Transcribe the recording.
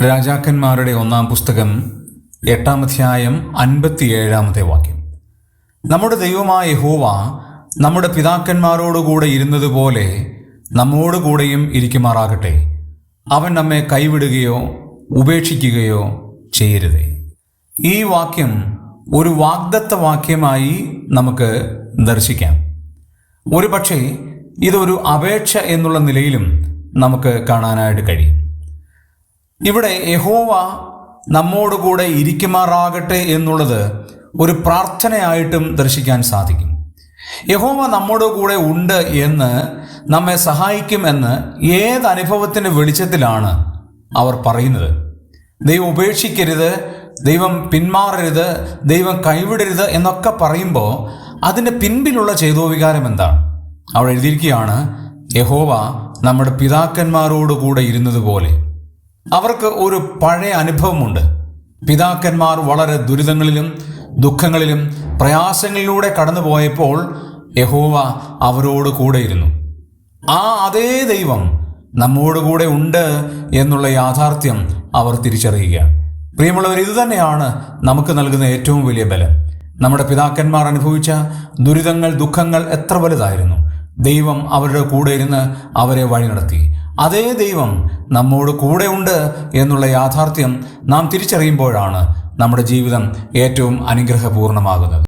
രാജാക്കന്മാരുടെ ഒന്നാം പുസ്തകം എട്ടാം അധ്യായം അൻപത്തിയേഴാമത്തെ വാക്യം. നമ്മുടെ ദൈവമായ യഹോവ നമ്മുടെ പിതാക്കന്മാരോടുകൂടെ ഇരുന്നതുപോലെ നമ്മോടുകൂടെയും ഇരിക്കുമാറാകട്ടെ. അവൻ നമ്മെ കൈവിടുകയോ ഉപേക്ഷിക്കുകയോ ചെയ്യരുതേ. ഈ വാക്യം ഒരു വാഗ്ദത്ത വാക്യമായി നമുക്ക് ദർശിക്കാം. ഒരു പക്ഷേ ഇതൊരു അപേക്ഷ എന്നുള്ള നിലയിലും നമുക്ക് കാണാനായിട്ട് കഴിയും. ഇവിടെ യഹോവ നമ്മോടുകൂടെ ഇരിക്കുമാറാകട്ടെ എന്നുള്ളത് ഒരു പ്രാർത്ഥനയായിട്ടും ദർശിക്കാൻ സാധിക്കും. യഹോവ നമ്മോട് കൂടെ ഉണ്ട് എന്ന് നമ്മെ സഹായിക്കുമെന്ന് ഏത് അനുഭവത്തിന്റെ വെളിച്ചത്തിലാണ് അവർ പറയുന്നത്. ദൈവം ഉപേക്ഷിക്കരുത് ദൈവം പിന്മാറരുത് ദൈവം കൈവിടരുത് എന്നൊക്കെ പറയുമ്പോൾ അതിന്റെ പിൻപിലുള്ള ചേതോവികാരം എന്താണ്? അവിടെ എഴുതിയിരിക്കുകയാണ് യഹോവ നമ്മുടെ പിതാക്കന്മാരോട് കൂടെ ഇരുന്നതുപോലെ അവർക്ക് ഒരു പഴയ അനുഭവമുണ്ട്. പിതാക്കന്മാർ വളരെ ദുരിതങ്ങളിലും ദുഃഖങ്ങളിലും പ്രയാസങ്ങളിലൂടെ കടന്നുപോയപ്പോൾ യഹോവ അവരോട് കൂടെയിരുന്നു. ആ അതേ ദൈവം നമ്മോട് കൂടെ ഉണ്ട് എന്നുള്ള യാഥാർത്ഥ്യം അവർ തിരിച്ചറിയുകയാണ്. പ്രിയമുള്ളവർ ഇതുതന്നെയാണ് നമുക്ക് നൽകുന്ന ഏറ്റവും വലിയ ബലം. നമ്മുടെ പിതാക്കന്മാർ അനുഭവിച്ച ദുരിതങ്ങൾ ദുഃഖങ്ങൾ എത്ര വലുതായിരുന്നു. ദൈവം അവരുടെ കൂടെ ഇരുന്ന് അവരെ വഴി നടത്തി അതേ ദൈവം നമ്മോട് കൂടെയുണ്ട് എന്നുള്ള യാഥാർത്ഥ്യം നാം തിരിച്ചറിയുമ്പോഴാണ് നമ്മുടെ ജീവിതം ഏറ്റവും അനുഗ്രഹപൂർണമാകുന്നത്